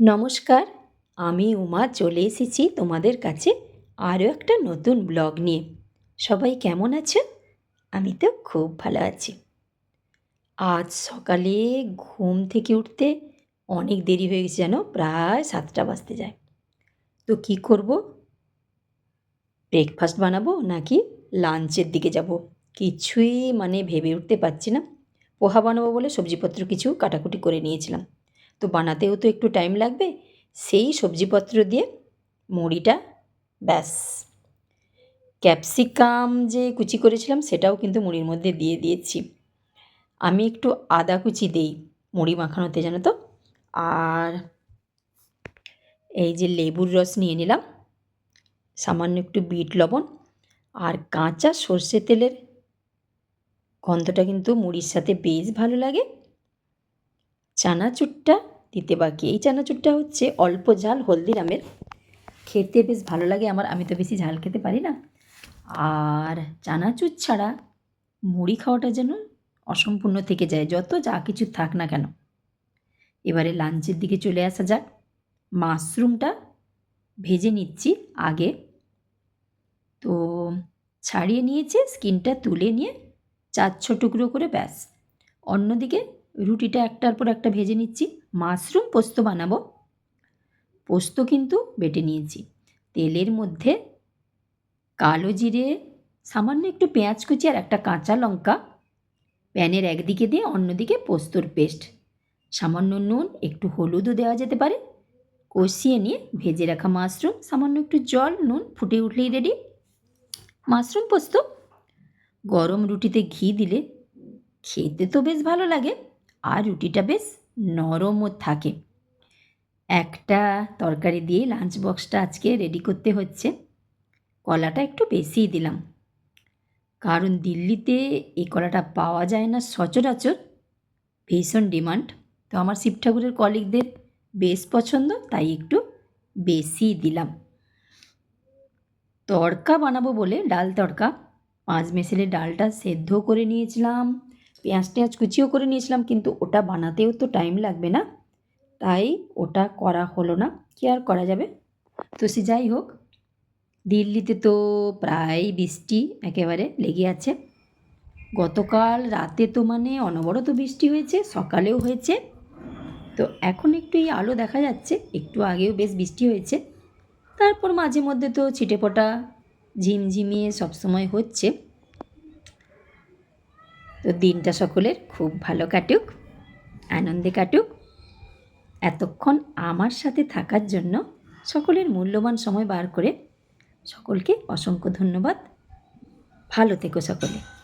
নমস্কার, আমি উমা চলে এসেছি তোমাদের কাছে আরও একটা নতুন ব্লগ নিয়ে। সবাই কেমন আছো? আমি তো খুব ভালো আছি। আজ সকালে ঘুম থেকে উঠতে অনেক দেরি হয়ে গেছে যেন প্রায় সাতটা বাজতে যায়। তো কি করব? ব্রেকফাস্ট বানাবো নাকি লাঞ্চের দিকে যাব? কিছুই মানে ভেবে উঠতে পারছি না। পোহা বানাবো বলে সবজিপত্র কিছু কাটাকুটি করে নিয়েছিলাম। তো বানাতেও তো একটু টাইম লাগবে। সেই সবজিপত্র দিয়ে মুড়িটা, ব্যাস। ক্যাপসিকাম যে কুচি করেছিলাম, সেটাও কিন্তু মুড়ির মধ্যে দিয়ে দিয়েছি। আমি একটু আদা কুচি দেই মুড়ি মাখানোতে, জানো তো? আর এই যে লেবুর রস নিয়ে নিলাম, সামান্য একটু বিট লবণ আর কাঁচা সর্ষে তেলের গন্ধটা কিন্তু মুড়ির সাথে বেশ ভালো লাগে। চানাচুরটা দিতে বাকি। এই চানাচুরটা হচ্ছে অল্প ঝাল হলদিরামের। খেতে বেশ ভালো লাগে আমার, আমি তো বেশি ঝাল খেতে পারি না। আর চানাচুর ছাড়া মুড়ি খাওয়াটা যেন অসম্পূর্ণ থেকে যায়, যত যা কিছু থাক না কেন। এবারে লাঞ্চের দিকে চলে আসা যাক। মাশরুমটা ভেজে নিচ্ছি আগে। তো ছাড়িয়ে নিয়েছে, স্কিনটা তুলে নিয়ে চার ছ টুকরো করে ব্যাস। অন্যদিকে রুটিটা একটার পর একটা ভেজে নিচ্ছি। মাশরুম পোস্ত বানাবো। পোস্ত কিন্তু বেটে নিয়েছি। তেলের মধ্যে কালো জিরে, সামান্য একটু পেঁয়াজ কুচি আর একটা কাঁচা লঙ্কা, প্যানের একদিকে দিয়ে অন্যদিকে পোস্তর পেস্ট, সামান্য নুন, একটু হলুদও দেওয়া যেতে পারে। কষিয়ে নিয়ে ভেজে রাখা মাশরুম, সামান্য একটু জল, নুন ফুটে উঠলেই রেডি মাশরুম পোস্ত, গরম রুটিতে ঘি দিলে খেতে তো বেশ ভালো লাগে। আর রুটিটা বেশ নরমও থাকে। একটা তরকারি দিয়ে লাঞ্চ বক্সটা আজকে রেডি করতে হচ্ছে। কলাটা একটু বেশিই দিলাম। কারণ দিল্লিতে এই কলাটা পাওয়া যায় না সচরাচর। ভীষণ ডিমান্ড তো আমার শিব ঠাকুরের কলিগদের বেশ পছন্দ, তাই একটু বেশি দিলাম। তড়কা বানাবো বলে ডাল তড়কা পাঁচ মেশালে ডালটা সেদ্ধ করে নিয়েছিলাম। পেঁয়াজ টেঁয়াজ কুচিও করে নিয়েছিলাম, কিন্তু ওটা বানাতেও তো টাইম লাগবে না। তাই ওটা করা হলো না। কি আর করা যাবে? তো সে যাই হোক, দিল্লিতে তো প্রায় বৃষ্টি একেবারে লেগে আছে। গতকাল রাতে তো মানে অনবরত বৃষ্টি হয়েছে, সকালেও হয়েছে। তো এখন একটু এই আলো দেখা যাচ্ছে, একটু আগেও বেশ বৃষ্টি হয়েছে। তারপর মাঝে মধ্যে তো ছিটেফোঁটা ঝিমঝিমিয়ে সবসময় হচ্ছে। তো দিনটা সকলের খুব ভালো কাটুক, আনন্দে কাটুক। এতক্ষণ আমার সাথে থাকার জন্য সকলের মূল্যবান সময় বার করে সকলকে অসংখ্য ধন্যবাদ। ভালো থেকো সকলে।